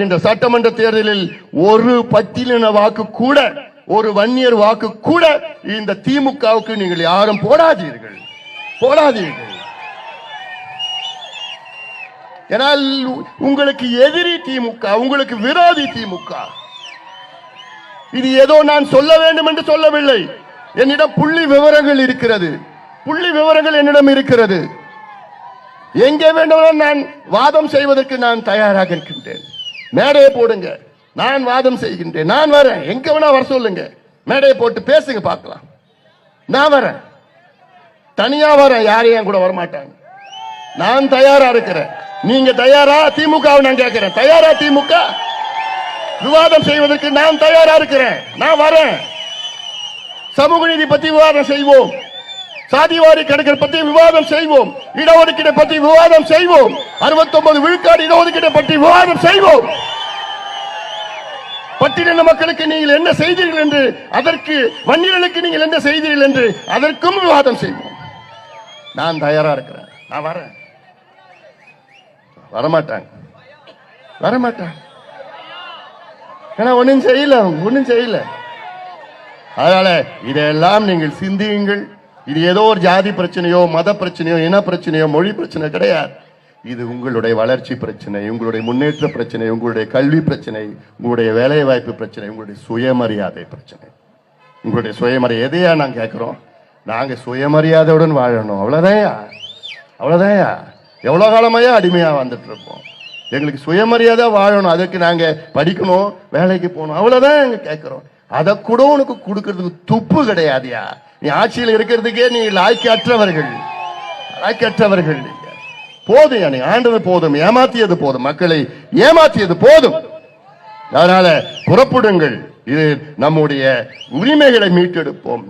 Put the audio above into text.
இந்த சட்டமன்ற தேர்தலில் ஒரு பட்டியலின வாக்கு கூட ஒரு வன்னியர் வாக்கு கூட இந்த திமுகவுக்கு நீங்கள் யாரும் போடாதீர்கள். போடாதீர்கள். ஏனால் உங்களுக்கு எதிரி திமுக உங்களுக்கு விரோதி திமுக. இது ஏதோ நான் சொல்ல வேண்டும் என்று சொல்லவில்லை. என்னிடம் புள்ளி விவரங்கள் இருக்கிறது. புள்ளி விவரங்கள் என்னிடம் இருக்கிறது. எங்கே வேண்டுமானாலும் நான் வாதம் செய்வதற்கு நான் தயாராக இருக்கின்றேன். மேடையை போடுங்க. நான் வாதம் செய்கின்றேன். நான் வரேன். எங்க வேணா வர சொல்லுங்க. மேடையை போட்டு பேசுங்க பார்க்கலாம். நான் வரேன். தனியா வரேன். யாரையும் என் கூட வரமாட்டாங்க. நான் தயாரா இருக்கிறேன். நீங்க தயாரா? திமுக நான் கேட்கிறேன். தயாரா திமுக? விவாதம் செய்வதற்கு நான் தயாரா இருக்கிறேன். நான் வரேன். சமூக நீதி பத்தி விவாதம் செய்வோம். சாதிவாரி கணக்கை பற்றி விவாதம் செய்வோம். இடஒதுக்கீடு பற்றி விவாதம் செய்வோம். 69 விழுக்காடு இடஒதுக்கீடு பற்றி விவாதம் செய்வோம். பட்டியலின மக்களுக்கு நீங்கள் என்ன செய்தீர்கள் என்று அதற்கு வன்னியர்களுக்கு நீங்கள் என்ன செய்தீர்கள் என்று அதற்கும் விவாதம் செய்வோம். நான் தயாரா இருக்கிறேன். நான் வரேன். வரமாட்டாங்க. வரமாட்டாங்க. ஏன்னா ஒன்றும் செய்யல. ஒன்றும் செய்யல. அதனால இதையெல்லாம் நீங்கள் சிந்தியுங்கள். இது ஏதோ ஒரு ஜாதி பிரச்சனையோ மத பிரச்சனையோ இன பிரச்சனையோ மொழி பிரச்சனை கிடையாது. இது உங்களுடைய வளர்ச்சி பிரச்சனை உங்களுடைய முன்னேற்ற பிரச்சனை உங்களுடைய கல்வி பிரச்சனை உங்களுடைய வேலை வாய்ப்பு பிரச்சனை உங்களுடைய சுயமரியாதை பிரச்சனை. உங்களுடைய சுயமரியாதை எதையா நாங்க கேட்கிறோம் நாங்க சுயமரியாதையுடன் வாழணும். அவ்வளோதாயா அவ்வளோதாயா எவ்வளவு காலமாயா அடிமையா வந்துட்டு இருப்போம் எங்களுக்கு சுயமரியாதை வாழணும். அதுக்கு நாங்க படிக்கணும் வேலைக்கு போகணும். அவ்வளவுதான் எங்க கேட்கிறோம் அதை கூட உனக்கு கொடுக்கறதுக்கு துப்பு கிடையாதுயா. நீ ஆட்சியில் இருக்கிறதுக்கே நீ லாய்க்கற்றவர்கள். லாய்க்கற்றவர்கள். போதும் நீ. ஆண்டது போதும். ஏமாத்தியது போதும். மக்களை ஏமாத்தியது போதும். அதனால புறப்படுங்கள். இது நம்முடைய உரிமைகளை மீட்டெடுப்போம்.